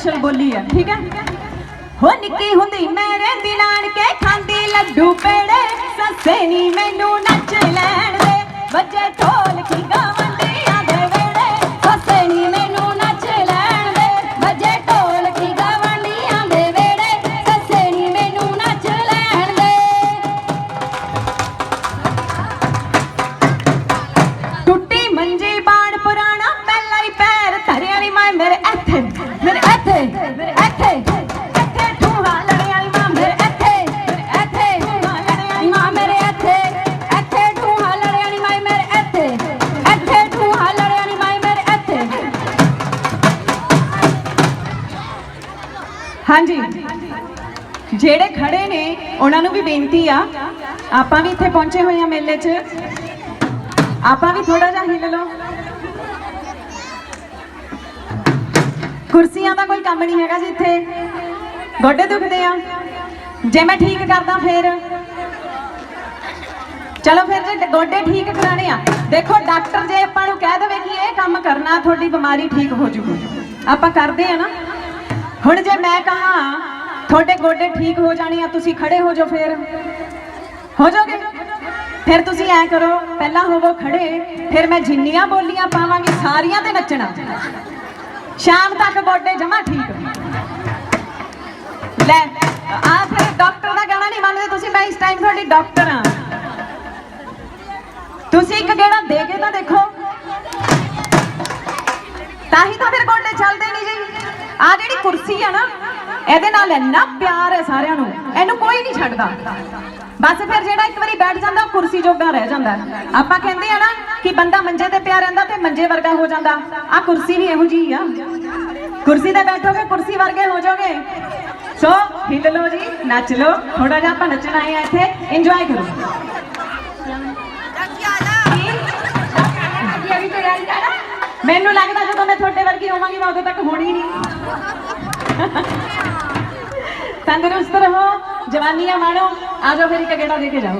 Special ਬੋਲੀ ਆ, ਠੀਕ ਹੈ ਹੋ ਨਿੱਕੀ ਹੁੰਦੀ ਮੇਰੇ ਦਿਲਾਨ ਕੇ ਖਾਂਦੀ ਲੱਡੂ ਪੇੜੇ ਸੱਸੇ ਨੀ ਮੈਨੂੰ ਨੱਚ ਲੈਣ ਦੇ, ਵੱਜੇ ਹਾਂਜੀ। ਜਿਹੜੇ ਖੜੇ ਨੇ, ਉਹਨਾਂ ਨੂੰ ਵੀ ਬੇਨਤੀ ਆ। ਆਪਾਂ ਵੀ ਇੱਥੇ ਪਹੁੰਚੇ ਹੋਏ ਆ ਮੇਲੇ 'ਚ। ਆਪਾਂ ਵੀ ਥੋੜਾ ਜਿਹਾ ਹਿੱਲ ਲਓ। ਕੁਰਸੀਆਂ ਦਾ ਕੋਈ ਕੰਮ ਨਹੀਂ ਹੈਗਾ ਜੀ ਇੱਥੇ। ਗੋਡੇ ਦੁਖਦੇ ਆ। ਜੇ ਮੈਂ ਠੀਕ ਕਰਦਾ ਫੇਰ। ਚਲੋ ਫਿਰ ਜੇ ਗੋਡੇ ਠੀਕ ਕਰਾਣੇ ਆ। ਦੇਖੋ ਡਾਕਟਰ ਜੇ ਆਪਾਂ ਨੂੰ ਕਹਿ ਦੇਵੇ ਕਿ ਇਹ ਕੰਮ ਕਰਨਾ, ਤੁਹਾਡੀ ਬਿਮਾਰੀ ਠੀਕ ਹੋ ਜੂਗੀ। ਆਪਾਂ ਕਰਦੇ ਆ ਨਾ। ਹੁਣ ਜੇ ਮੈਂ ਕਹਾ, ਤੁਹਾਡੇ ਗੋਡੇ ਠੀਕ ਹੋ ਜਾਣੇ ਆ, ਤੁਸੀਂ ਖੜੇ ਹੋ ਜਾਓ ਫਿਰ। ਹੋ ਜਾਓਗੇ? ਫਿਰ ਤੁਸੀਂ ਐ ਕਰੋ, ਪਹਿਲਾਂ ਹੋਵੋ ਖੜੇ, ਫਿਰ ਮੈਂ ਜਿੰਨੀਆਂ ਬੋਲੀਆਂ ਪਾਵਾਂਗੀ, ਸਾਰੀਆਂ ਤੇ ਨੱਚਣਾ। ਸ਼ਾਮ ਤੱਕ ਗੋਡੇ ਜਮਾ ਠੀਕ ਲੈ, ਆ ਫਿਰ ਡਾਕਟਰ ਦਾ ਕਹਿਣਾ ਨਹੀਂ ਮੰਨਦੇ ਤੁਸੀਂ, ਮੈਂ ਇਸ ਟਾਈਮ ਤੁਹਾਡੀ ਡਾਕਟਰ ਆ ਤੁਸੀਂ ਇੱਕ ਗੇੜਾ ਦੇ ਕੇ ਤਾਂ ਦੇਖੋ। ਤਾਂ ਹੀ ਤਾਂ ਫਿਰ ਗੋਡੇ ਚੱਲਦੇ ਨਹੀਂ ਜੀ। ਆ ਜਿਹੜੀ ਕੁਰਸੀ ਆ ਨਾ, ਇਹਦੇ ਨਾਲ ਇੰਨਾ ਪਿਆਰ ਹੈ ਸਾਰਿਆਂ ਨੂੰ। ਇਹਨੂੰ ਕੋਈ ਨਹੀਂ ਛੱਡਦਾ। ਬਸ ਫਿਰ ਜਿਹੜਾ ਇੱਕ ਵਾਰੀ ਬੈਠ ਜਾਂਦਾ ਕੁਰਸੀ ਜੋਗਾ ਰਹਿ ਜਾਂਦਾ। ਆਪਾਂ ਕਹਿੰਦੇ ਆ ਨਾ ਕਿ ਬੰਦਾ ਮੰਜੇ ਤੇ ਪਿਆ ਰਹਿੰਦਾ ਤੇ ਮੰਜੇ ਵਰਗਾ ਹੋ ਜਾਂਦਾ। ਆ ਕੁਰਸੀ ਵੀ ਇਹੋ ਜਿਹੀ ਆ। ਕੁਰਸੀ ਤੇ ਬੈਠੋਗੇ, ਕੁਰਸੀ ਵਰਗੇ ਹੋ ਜਾਓਗੇ। ਸੋ ਹਿੱਲ ਲਓ ਜੀ, ਨੱਚ ਲਓ। ਥੋੜਾ ਜਿਹਾ ਆਪਾਂ ਨੱਚਣਾ ਹੈ ਇੱਥੇ। ਇੰਜੋਏ ਕਰੋ। ਮੈਨੂੰ ਲੱਗਦਾ ਜਦੋਂ ਮੈਂ ਤੁਹਾਡੇ ਵਰਗੀ ਹੋਵਾਂਗੀ, ਮੈਂ ਉਦੋਂ ਤੱਕ ਹੋਣੀ ਨਹੀਂ। ਤੰਦਰੁਸਤ ਰਹੋ, ਜਵਾਨੀਆਂ ਮਾਣੋ। ਆ ਜਾਓ ਫਿਰ ਇੱਕ ਗੇੜਾ ਦੇ ਕੇ ਜਾਓ।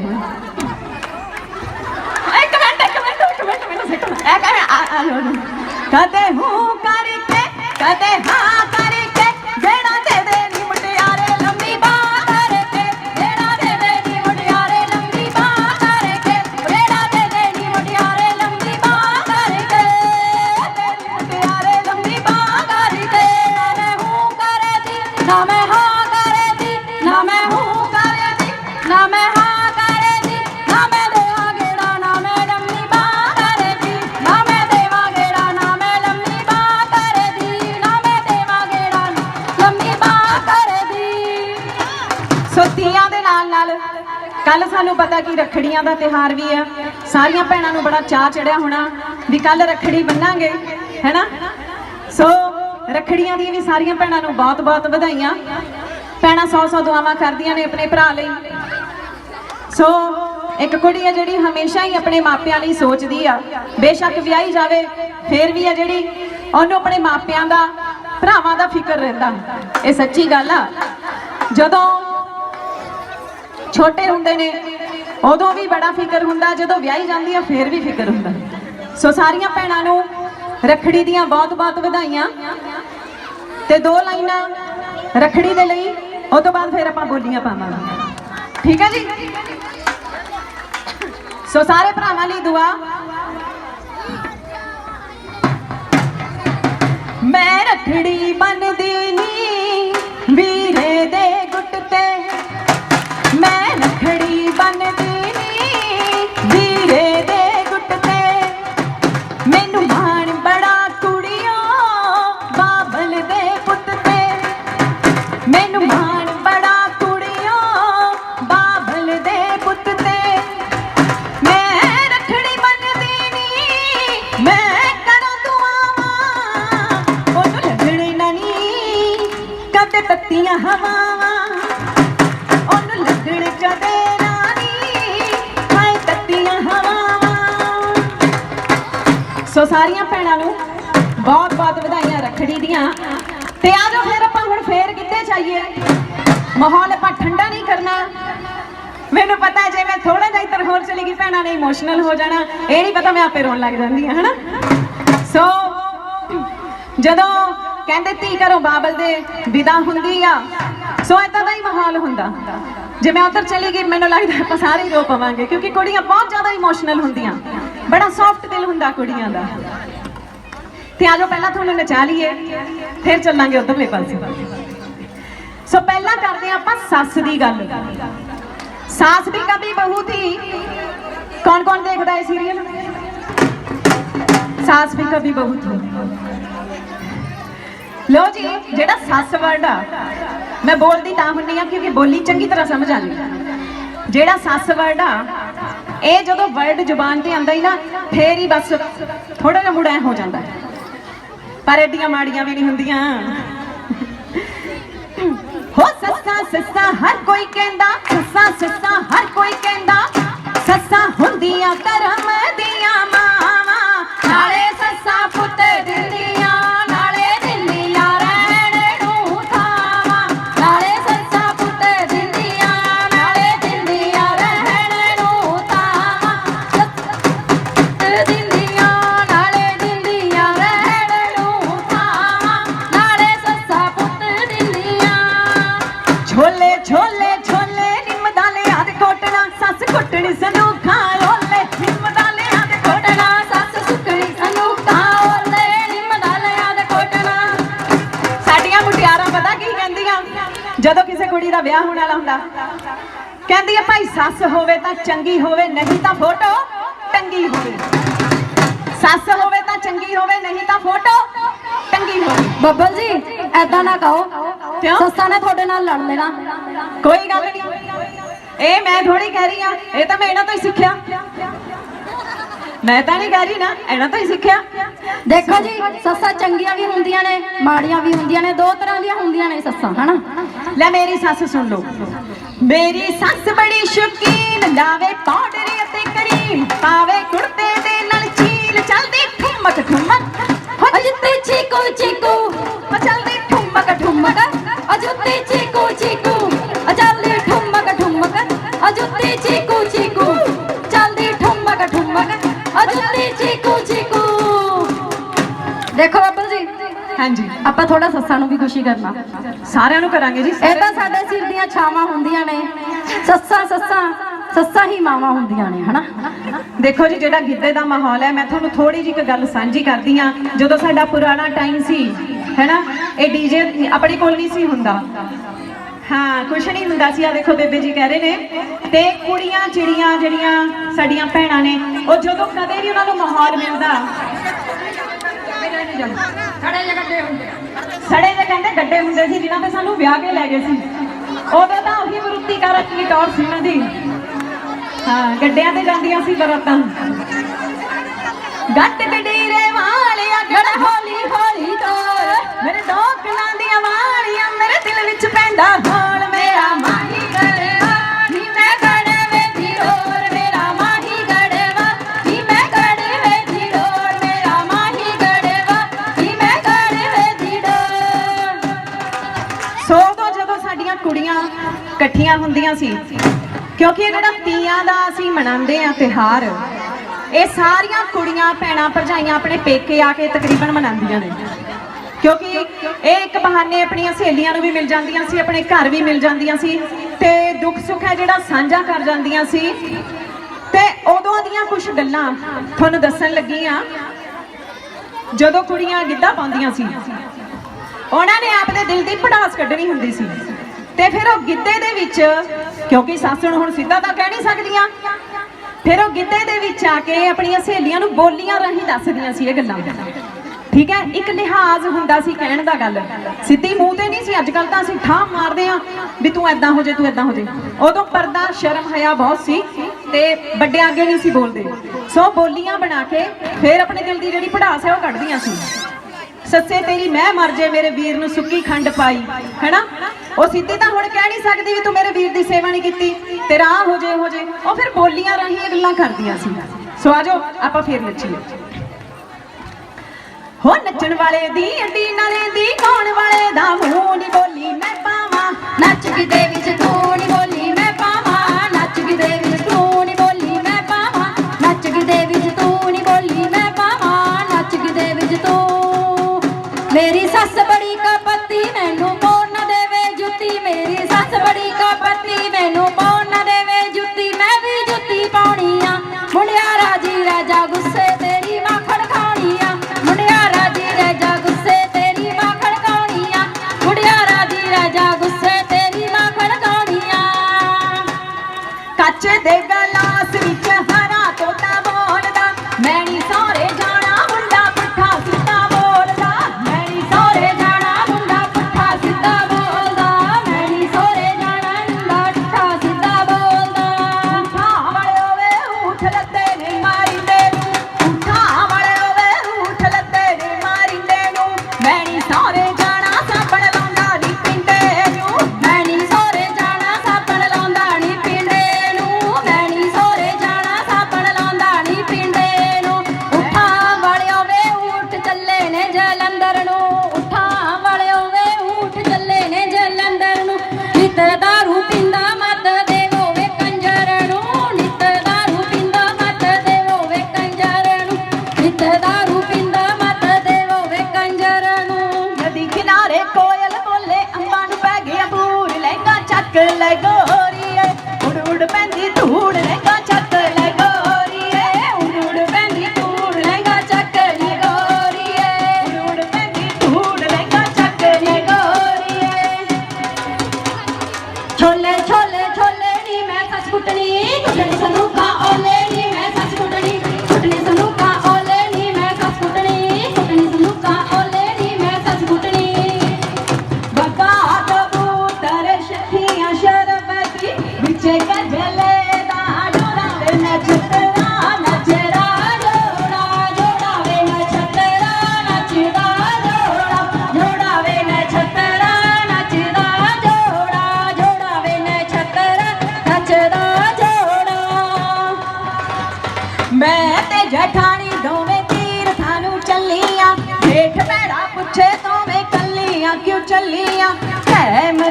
ਇੱਕ ਮਿੰਟ ਇੱਕ ਮਿੰਟ ਇੱਕ ਮਿੰਟ ਮੈਨੂੰ ਸਿੱਟ ਐ ਕਰ ਆ ਹੂੰ ਕਰਕੇ, ਕਦੇ ਹਾਂ ਸੋ ਤੀਆਂ ਦੇ ਨਾਲ ਨਾਲ ਕੱਲ ਸਾਨੂੰ ਪਤਾ ਕਿ ਰਖੜੀਆਂ ਦਾ ਤਿਹਾਰ ਵੀ ਆ। ਸਾਰੀਆਂ ਭੈਣਾਂ ਨੂੰ ਬੜਾ ਚਾਹ ਚੜਿਆ ਹੋਣਾ ਵੀ ਕੱਲ ਰਖੜੀ ਬੰਨਾਂਗੇ, ਹੈਨਾ? ਸੋ ਰਖੜੀਆਂ ਦੀਆਂ ਵੀ ਸਾਰੀਆਂ ਭੈਣਾਂ ਨੂੰ ਬਹੁਤ-ਬਹੁਤ ਵਧਾਈਆਂ। ਭੈਣਾਂ ਸੌ ਸੌ ਦੁਆਵਾਂ ਕਰਦੀਆਂ ਨੇ ਆਪਣੇ ਭਰਾ ਲਈ। ਸੋ ਇੱਕ ਕੁੜੀ ਆ ਜਿਹੜੀ ਹਮੇਸ਼ਾ ਹੀ ਆਪਣੇ ਮਾਪਿਆਂ ਲਈ ਸੋਚਦੀ ਆ। ਬੇਸ਼ੱਕ ਵਿਆਹੀ ਜਾਵੇ, ਫੇਰ ਵੀ ਆ ਜਿਹੜੀ ਉਹਨੂੰ ਆਪਣੇ ਮਾਪਿਆਂ ਦਾ, ਭਰਾਵਾਂ ਦਾ ਫਿਕਰ ਰਹਿੰਦਾ। ਇਹ ਸੱਚੀ ਗੱਲ ਆ। ਜਦੋਂ ਛੋਟੇ ਹੁੰਦੇ ਨੇ, ਉਦੋਂ ਵੀ ਬੜਾ ਫਿਕਰ ਹੁੰਦਾ, ਜਦੋਂ ਵਿਆਹੀ ਜਾਂਦੀ ਆ, ਫੇਰ ਵੀ ਫਿਕਰ ਹੁੰਦਾ। ਸੋ ਸਾਰੀਆਂ ਭੈਣਾਂ ਨੂੰ ਰੱਖੜੀ ਦੀਆਂ ਬਹੁਤ-ਬਹੁਤ ਵਧਾਈਆਂ। ਤੇ ਦੋ ਲਾਈਨਾਂ ਰੱਖੜੀ ਦੇ ਲਈ, ਉਹ ਤੋਂ ਬਾਅਦ ਫਿਰ ਆਪਾਂ ਬੋਲੀਆਂ ਪਾਵਾਂਗੇ। ਠੀਕ ਹੈ ਜੀ? ਸੋ ਸਾਰੇ ਭਰਾਵਾਂ ਲਈ ਦੁਆ। ਮੈਂ ਰਖੜੀ ਬੰਨਦੀ ਨੀ, ਵੀਰੇ ਦੇ ਗੁੱਟ ਤੇ। ਮੈਂ ਸੋ ਸਾਰੀਆਂ ਭੈਣਾਂ ਨੂੰ ਬਹੁਤ ਬਹੁਤ ਵਧਾਈਆਂ ਰੱਖੜੀ ਦੀਆਂ। ਤੇ ਆ ਜਾਓ ਫਿਰ ਆਪਾਂ ਹੁਣ ਫੇਰ ਕਿੱਥੇ ਚਾਹੀਏ ਮਾਹੌਲ ਆਪਾਂ ਠੰਡਾ ਨਹੀਂ ਕਰਨਾ। ਮੈਨੂੰ ਪਤਾ ਜੇ ਮੈਂ ਥੋੜਾ ਜਿਹਾ ਇੱਧਰ ਹੋਰ ਚਲੀ ਗਈ, ਭੈਣਾਂ ਨੇ ਇਮੋਸ਼ਨਲ ਹੋ ਜਾਣਾ। ਇਹ ਨਹੀਂ ਪਤਾ ਮੈਂ ਆਪੇ ਰੋਣ ਲੱਗ ਜਾਂਦੀ ਹਾਂ, ਹਨਾ? ਸੋ ਜਦੋਂ ਕਹਿੰਦੇ ਧੀ ਘਰੋਂ ਬਾਬਲ ਦੇ ਵਿਦਾ ਹੁੰਦੀ ਆ, ਸੋ ਏਦਾਂ ਦਾ ਹੀ ਮਾਹੌਲ ਹੁੰਦਾ। ਜੇ ਮੈਂ ਉੱਧਰ ਚਲੀ ਗਈ, ਮੈਨੂੰ ਲੱਗਦਾ ਆਪਾਂ ਸਾਰੇ ਹੀ ਰੋ ਪਵਾਂਗੇ, ਕਿਉਂਕਿ ਕੁੜੀਆਂ ਬਹੁਤ ਜ਼ਿਆਦਾ ਇਮੋਸ਼ਨਲ ਹੁੰਦੀਆਂ। ਬੜਾ ਸੌਫਟ ਦਿਲ ਹੁੰਦਾ ਕੁੜੀਆਂ ਦਾ। ਤੇ ਆਜੋ ਪਹਿਲਾਂ ਤੁਹਾਨੂੰ ਨਚਾ ਲਈਏ, ਫਿਰ ਚੱਲਾਂਗੇ ਉਧਰਲੇ ਪਾਸੇ। ਸੋ ਪਹਿਲਾਂ ਕਰਦੇ ਹਾਂ ਆਪਾਂ ਸੱਸ ਦੀ ਗੱਲ। ਸਾਸ ਵੀ ਕभी ਬਹੂ ਥੀ ਕੌਣ ਕੌਣ ਦੇਖਦਾ ਹੈ ਸੀਰੀਅਲ ਸਾਸ ਵੀ ਕभी ਬਹੂ ਥੀ ਲੋ ਜੀ, ਜਿਹੜਾ ਸੱਸ ਵਰਡ ਆ, ਮੈਂ ਬੋਲਦੀ ਤਾਂ ਹੁੰਨੀ ਆ ਕਿਉਂਕਿ ਬੋਲੀ ਚੰਗੀ ਤਰ੍ਹਾਂ ਸਮਝ ਆ ਜੀ ਜਿਹੜਾ ਸੱਸ ਵਰਡ ਆ ਇਹ ਜਦੋਂ ਵਰਡ ਜ਼ੁਬਾਨ ਤੇ ਆਂਦਾ ਹੀ ਨਾ, ਫੇਰ ਹੀ ਬਸ ਥੋੜਾ ਜਿਹਾ ਮੁੜਾ ਹੋ ਜਾਂਦਾ। ਪਰ ਐਡੀਆਂ ਮਾੜੀਆਂ ਵੀ ਨਹੀਂ ਹੁੰਦੀਆਂ। ਹੋ ਸੱਸਾਂ ਸੱਸਾਂ, ਹਰ ਕੋਈ ਕਹਿੰਦਾ, ਸੱਸਾਂ ਸੱਸਾਂ ਸੱਸ ਕੁੱਟਣੀ ਸਨੂੰ ਖਾਓਲੇ ਨਿੰਮ ਦਾ ਲਿਆ ਦੇ ਕੋਟਣਾ ਸੱਸ ਸੁੱਕਣੀ ਸਨੂੰ ਖਾਓਲੇ ਨਿੰਮ ਦਾ ਲਿਆ ਦੇ ਕੋਟਣਾ ਸਾਡੀਆਂ ਮੁਟਿਆਰਾਂ ਪਤਾ ਕੀ ਕਹਿੰਦੀਆਂ? ਜਦੋਂ ਕਿਸੇ ਕੁੜੀ ਦਾ ਵਿਆਹ ਹੋਣ ਵਾਲਾ ਹੁੰਦਾ ਕਹਿੰਦੀ ਆ ਭਾਈ ਸੱਸ ਹੋਵੇ ਤਾਂ ਚੰਗੀ ਹੋਵੇ ਨਹੀਂ ਤਾਂ ਫੋਟੋ ਟੰਗੀ ਹੋਵੇ। ਸੱਸ ਹੋਵੇ ਤਾਂ ਚੰਗੀ ਹੋਵੇ ਨਹੀਂ ਤਾਂ ਫੋਟੋ ਟੰਗੀ ਹੋਵੇ। ਬੱਬਲ ਜੀ ਐਦਾਂ ਨਾ ਕਹੋ। ਕਿਉਂ? ਸੱਸਾਂ ਨੇ ਤੁਹਾਡੇ ਨਾਲ ਲੜ ਲੈਣਾ। ਕੋਈ ਗੱਲ ਨਹੀਂ ਇਹ ਮੈਂ ਥੋੜੀ ਕਹਿ ਰਹੀ ਆ ਇਹ ਤਾਂ ਮੈਂ ਇਹਨਾਂ ਤੋਂ ਹੀ ਸਿੱਖਿਆ। ਮੈਂ ਤਾਂ ਨਹੀਂ ਕਹਿ ਰਹੀ ਨਾ ਇਹਨਾਂ ਤੋਂ ਹੀ ਸਿੱਖਿਆ। ਦੇਖੋ ਜੀ ਸੱਸਾਂ ਚੰਗੀਆਂ ਵੀ ਹੁੰਦੀਆਂ ਨੇ ਮਾੜੀਆਂ ਵੀ ਹੁੰਦੀਆਂ ਨੇ ਦੋ ਤਰ੍ਹਾਂ ਦੀਆਂ ਹੁੰਦੀਆਂ ਨੇ ਸੱਸਾਂ ਹਨਾ? ਲੈ ਮੇਰੀ ਸੱਸ ਸੁਣ ਲਓ। ਮੇਰੀ ਸੱਸ ਬੜੀ ਸ਼ੌਕੀਨ ਲਾਵੇ ਪਾਊਡਰ ਅਤੇ ਕਰੀਮ ਪਾਵੇ ਕੁੜਤੇ ਦੇ ਨਾਲ ਚੀਲ ਚਲਦੀ ਠੁਮਕ ਠੁਮਕ। ਅਜੁੱਤੇ ਚੀਕੂ ਚੀਕੂ। ਚਲਦੀ ਠੁਮਕ ਠੁਮਕ। ਅਜੁੱਤੇ ਚੀਕੂ ਚੀਕੂ। ਅਜੁੱਤੇ ਚੀਕੂ ਚੀਕੂ ਚਲਦੀ ਠੁਮਕ ਠੁਮਕ ਅਜੁੱਤੇ ਚੀਕੂ ਚੀਕੂ। ਦੇਖੋ ਬੱਬਲ ਜੀ ਹਾਂਜੀ। ਆਪਾਂ ਥੋੜਾ ਸੱਸਾਂ ਨੂੰ ਵੀ ਖੁਸ਼ੀ ਕਰਨਾ। ਸਾਰਿਆਂ ਨੂੰ ਕਰਾਂਗੇ ਜੀ। ਇਹ ਤਾਂ ਸਾਡੇ ਸਿਰ ਦੀਆਂ ਛਾਵਾਂ ਹੁੰਦੀਆਂ ਨੇ। ਸੱਸਾਂ ਸੱਸਾਂ ਸੱਸਾਂ ਹੀ ਮਾਵਾਂ ਹੁੰਦੀਆਂ ਨੇ ਹਨਾ? ਦੇਖੋ ਜੀ ਜਿਹੜਾ ਗਿੱਧੇ ਦਾ ਮਾਹੌਲ ਹੈ ਮੈਂ ਤੁਹਾਨੂੰ ਥੋੜੀ ਜਿਹੀ ਇੱਕ ਗੱਲ ਸਾਂਝੀ ਕਰਦੀ ਆ ਜਦੋਂ ਸਾਡਾ ਪੁਰਾਣਾ ਟਾਈਮ ਸੀ ਹੈਨਾ? ਇਹ ਡੀਜੇ ਆਪਣੇ ਕੋਲ ਨਹੀਂ ਸੀ ਹੁੰਦਾ। ਹਾਂ ਕੁਛ ਨਹੀਂ ਹੁੰਦਾ ਸੀ। ਆ ਦੇਖੋ ਬੇਬੇ ਜੀ ਕਹਿ ਰਹੇ ਨੇ। ਤੇ ਕੁੜੀਆਂ ਚਿੜੀਆਂ ਜਿਹੜੀਆਂ ਸਾਡੀਆਂ ਭੈਣਾਂ ਨੇ ਉਹ ਜਦੋਂ ਕਦੇ ਵੀ ਉਹਨਾਂ ਨੂੰ ਮਾਹੌਲ ਮਿਲਦਾ ਸੜੇ ਜੇ ਕਹਿੰਦੇ ਗੱਡੇ ਹੁੰਦੇ ਸੀ ਜਿਨ੍ਹਾਂ ਤੇ ਸਾਨੂੰ ਵਿਆਹ ਕੇ ਲੈ ਗਏ ਸੀ। ਉਦੋਂ ਤਾਂ ਉਹੀ ਮਰੁੱਤੀ ਕਾਰਕ ਦੀ ਟੌਰ ਸੀ ਉਹਨਾਂ ਦੀ। ਹਾਂ ਗੱਡਿਆਂ ਤੇ ਜਾਂਦੀਆਂ ਸੀ ਬਰਾਤਾਂ। ਗੱਟ ਗਡੀਰੇ ਵਾਲਿਆ ਗੜ ਹੌਲੀ ਹੌਲੀ ਤੋਰ। ਮੇਰੇ ਦੋ ਕਲਾਂ ਦਿਲ ਵਿੱਚ ਪੈਂਦਾ ਮੇਰਾ ਮਾਹੀ ਗੜਵਾ ਨੀ ਮੈਂ ਗੜਵੇ ਦੀ ਡੋਰ ਮੇਰਾ ਮਾਹੀ ਗੜਵਾ ਨੀ ਮੈਂ ਗੜਵੇ ਦੀ ਡੋਰ ਮੇਰਾ ਮਾਹੀ ਗੜਵਾ ਨੀ ਮੈਂ ਗੜਵੇ ਦੀ ਡੋਰ ਸੋ ਉਦੋਂ ਜਦੋਂ ਸਾਡੀਆਂ ਕੁੜੀਆਂ ਇਕੱਠੀਆਂ ਹੁੰਦੀਆਂ ਸੀ, ਕਿਉਂਕਿ ਇਹ ਜਿਹੜਾ ਤੀਆਂ ਦਾ ਅਸੀਂ ਮਨਾਉਂਦੇ ਆ ਤਿਹਾਰ ਇਹ ਸਾਰੀਆਂ ਕੁੜੀਆਂ, ਭੈਣਾਂ, ਭਰਜਾਈਆਂ ਆਪਣੇ ਪੇਕੇ ਆ ਕੇ ਤਕਰੀਬਨ ਮਨਾਉਂਦੀਆਂ ਨੇ। ਕਿਉਂਕਿ ਇਹ ਇੱਕ ਬਹਾਨੇ ਆਪਣੀਆਂ ਸਹੇਲੀਆਂ ਨੂੰ ਵੀ ਮਿਲ ਜਾਂਦੀਆਂ ਸੀ, ਆਪਣੇ ਘਰ ਵੀ ਮਿਲ ਜਾਂਦੀਆਂ ਸੀ ਤੇ ਦੁੱਖ ਸੁੱਖ ਹੈ ਜਿਹੜਾ ਸਾਂਝਾ ਕਰ ਜਾਂਦੀਆਂ ਸੀ। ਤੇ ਉਦੋਂ ਦੀਆਂ ਕੁਝ ਗੱਲਾਂ ਤੁਹਾਨੂੰ ਦੱਸਣ ਲੱਗੀ ਆ, ਜਦੋਂ ਕੁੜੀਆਂ ਗਿੱਧਾ ਪਾਉਂਦੀਆਂ ਸੀ। ਉਹਨਾਂ ਨੇ ਆਪਦੇ ਦਿਲ ਦੀ ਪੜਾਸ ਕੱਢਣੀ ਹੁੰਦੀ ਸੀ। ਤੇ ਫਿਰ ਉਹ ਗਿੱਧੇ ਦੇ ਵਿੱਚ, ਕਿਉਂਕਿ ਸੱਸ ਨੂੰ ਹੁਣ ਸਿੱਧਾ ਤਾਂ ਕਹਿ ਨਹੀਂ ਸਕਦੀਆਂ, ਫਿਰ ਉਹ ਗਿੱਧੇ ਦੇ ਵਿੱਚ ਆ ਕੇ ਆਪਣੀਆਂ ਸਹੇਲੀਆਂ ਨੂੰ ਬੋਲੀਆਂ ਰਾਹੀਂ ਦੱਸਦੀਆਂ ਸੀ ਇਹ ਗੱਲਾਂ। ਠੀਕ ਹੈ? ਇੱਕ ਲਿਹਾਜ਼ ਹੁੰਦਾ ਸੀ ਕਹਿਣ ਦਾ ਗੱਲ। ਸਿੱਧੀ ਮੂੰਹ ਤੇ ਨਹੀਂ ਸੀ ਅੱਜ ਕੱਲ ਤਾਂ ਅਸੀਂ ਠਾਹ ਮਾਰਦੇ ਆ ਵੀ ਤੂੰ ਐਦਾਂ ਹੋ ਜੇ, ਤੂੰ ਐਦਾਂ ਹੋ ਜੇ। ਉਦੋਂ ਪਰਦਾ ਸ਼ਰਮ ਹਯਾ ਬਹੁਤ ਸੀ ਤੇ ਵੱਡੇ ਅੱਗੇ ਨਹੀਂ ਸੀ ਬੋਲਦੇ। ਸੋ ਬੋਲੀਆਂ ਬਣਾ ਕੇ ਫਿਰ ਆਪਣੇ ਦਿਲ ਦੀ ਜਿਹੜੀ ਪੜਾਸ ਹੈ ਉਹ ਕੱਢਦੀਆਂ ਸੀ। ਸੱਸੇ ਤੇਰੀ ਮੈਂ ਮਰ ਜੇ, ਮੇਰੇ ਵੀਰ ਨੂੰ ਸੁੱਕੀ ਖੰਡ ਪਾਈ। ਹੈਨਾ? ਉਹ ਸਿੱਧੀ ਤਾਂ ਹੁਣ ਕਹਿ ਨਹੀਂ ਸਕਦੀ ਵੀ ਤੂੰ ਮੇਰੇ ਵੀਰ ਦੀ ਸੇਵਾ ਨਹੀਂ ਕੀਤੀ। ਤੇਰਾ ਹੋ ਜੇ ਹੋ ਜੇ। ਉਹ ਫਿਰ ਬੋਲੀਆਂ ਰਾਹੀਂ ਇਹ ਗੱਲਾਂ ਕਰਦੀਆਂ ਸੀ। ਸੋ ਆਜੋ ਆਪਾਂ ਫੇਰ ਨੱਚੀਏ ਹੋ ਨੱਚਣ ਵਾਲੇ ਦੀ ਅੱਡੀ ਨਾਲੇ ਦੀ ਗਾਉਣ ਵਾਲੇ ਦਾ कांच दे गलास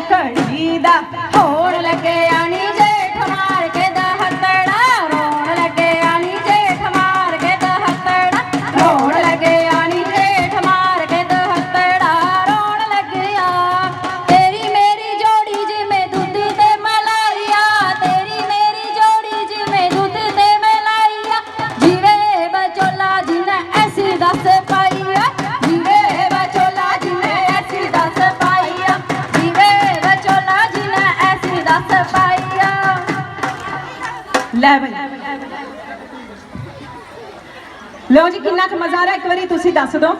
ਟਾਈਮ ਇੱਕ ਵਾਰੀ ਤੁਸੀਂ ਦੱਸ ਦਿਓ।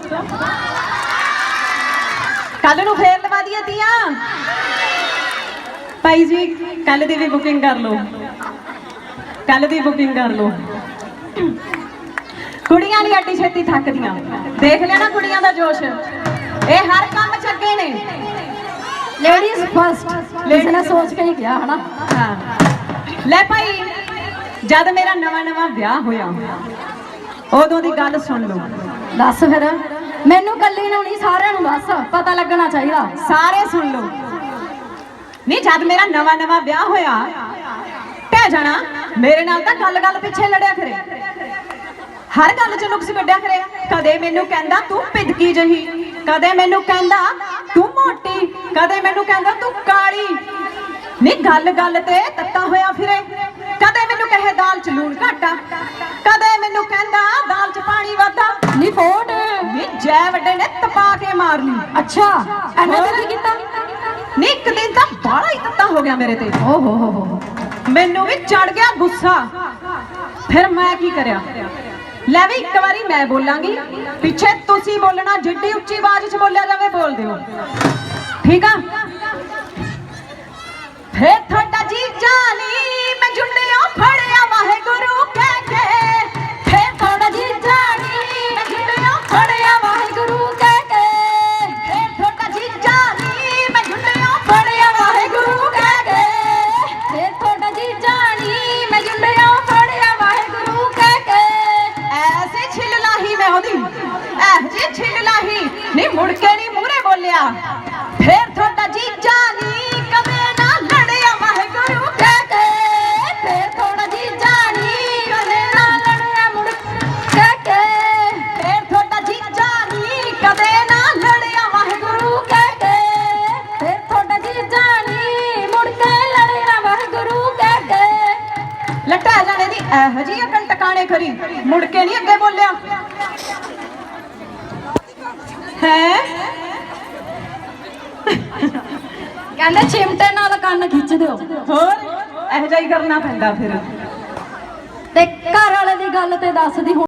ਕੱਲ ਨੂੰ ਫੇਰ ਲਵਾ ਦੀਆਂ ਤੀਆਂ। ਭਾਈ ਜੀ ਕੱਲ ਦੀ ਵੀ ਬੁਕਿੰਗ ਕਰ ਲਓ। ਕੱਲ ਦੀ ਬੁਕਿੰਗ ਕਰ ਲਓ। ਕੁੜੀਆਂ ਨਹੀਂ ਅੱਡੀ ਛੇਤੀ ਥੱਕਦੀਆਂ। ਦੇਖ ਲਿਆ ਨਾ ਕੁੜੀਆਂ ਦਾ ਜੋਸ਼। ਇਹ ਹਰ ਕੰਮ ਚ ਅੱਗੇ ਨੇ। ਲੇਡੀਜ਼ ਫਸਟ ਕਿਸੇ ਨੇ ਸੋਚ ਕੇ ਹੀ ਕਿਹਾ ਹਨਾ? ਹਾਂ। ਲੈ ਭਾਈ ਜਦ ਮੇਰਾ ਨਵਾਂ ਨਵਾਂ ਵਿਆਹ ਹੋਇਆ ਉਦੋਂ ਦੀ ਗੱਲ ਸੁਣ ਲਓ। ਦੱਸ ਫਿਰ। ਮੈਨੂੰ ਕੱਲੀ ਨੂੰ ਨਹੀਂ, ਸਾਰਿਆਂ ਨੂੰ ਦੱਸ। ਪਤਾ ਲੱਗਣਾ ਚਾਹੀਦਾ। ਸਾਰੇ ਸੁਣ ਲਓ। ਨਹੀਂ, ਜਦ ਮੇਰਾ ਨਵਾਂ ਨਵਾਂ ਵਿਆਹ ਹੋਇਆ ਟਹਿ ਜਾਣਾ। ਮੇਰੇ ਨਾਲ ਤਾਂ ਗੱਲ ਗੱਲ ਪਿੱਛੇ ਲੜਿਆ ਕਰੇ ਹਰ ਗੱਲ 'ਚ ਨੁਕਸ ਕੱਢਿਆ ਕਰੇ ਕਦੇ ਮੈਨੂੰ ਕਹਿੰਦਾ, ਤੂੰ ਪਿਦਕੀ ਜਹੀ। ਕਦੇ ਮੈਨੂੰ ਕਹਿੰਦਾ, ਤੂੰ ਮੋਟੀ। ਕਦੇ ਮੈਨੂੰ ਕਹਿੰਦਾ, ਤੂੰ ਕਾਲੀ। ਨੀ ਗੱਲ ਗੱਲ ਤੇ ਤੱਤਾ ਹੋਇਆ ਫਿਰੇ। ਕਦੇ ਮੈਨੂੰ ਕਹੇ, ਦਾਲ ਚ ਲੂਣ ਘਾਟਾ। ਕਦੇ ਮੈਨੂੰ ਕਹਿੰਦਾ ਦਾਲ ਚ ਪਾਣੀ ਵਾਧਾ। ਨੀ ਫੋਟ। ਨੀ ਜੈ ਵੱਡੇ ਨੇ ਤਪਾ ਕੇ ਮਾਰ ਲਈ। ਅੱਛਾ ਐਨਾ ਤੇ ਕੀ ਕੀਤਾ? ਨੀ ਇੱਕ ਦਿਨ ਤਾਂ ਬਾਹਲਾ ਹੀ ਤੱਤਾ ਹੋ ਗਿਆ ਮੇਰੇ ਤੇ। ਓ ਹੋ ਹੋ ਹੋ। ਮੈਨੂੰ ਵੀ ਚੜ ਗਿਆ ਗੁੱਸਾ। ਫਿਰ ਮੈਂ ਕੀ ਕਰਿਆ? ਲੈ ਵੀ ਇੱਕ ਵਾਰੀ ਮੈਂ ਬੋਲਾਂਗੀ। ਪਿੱਛੇ ਤੁਸੀਂ ਬੋਲਣਾ ਜਿੱਡੀ ਉੱਚੀ ਆਵਾਜ਼ 'ਚ ਬੋਲਿਆ ਜਾਵੇ ਬੋਲ ਦਿਓ। ਠੀਕ ਆ? ਫੇ ਇਹੋ ਕਰਨਾ ਪੈਂਦਾ ਫਿਰ। ਤੇ ਘਰ ਵਾਲੇ ਦੀ ਗੱਲ ਤੇ ਦੱਸਦੀ ਹੁਣ।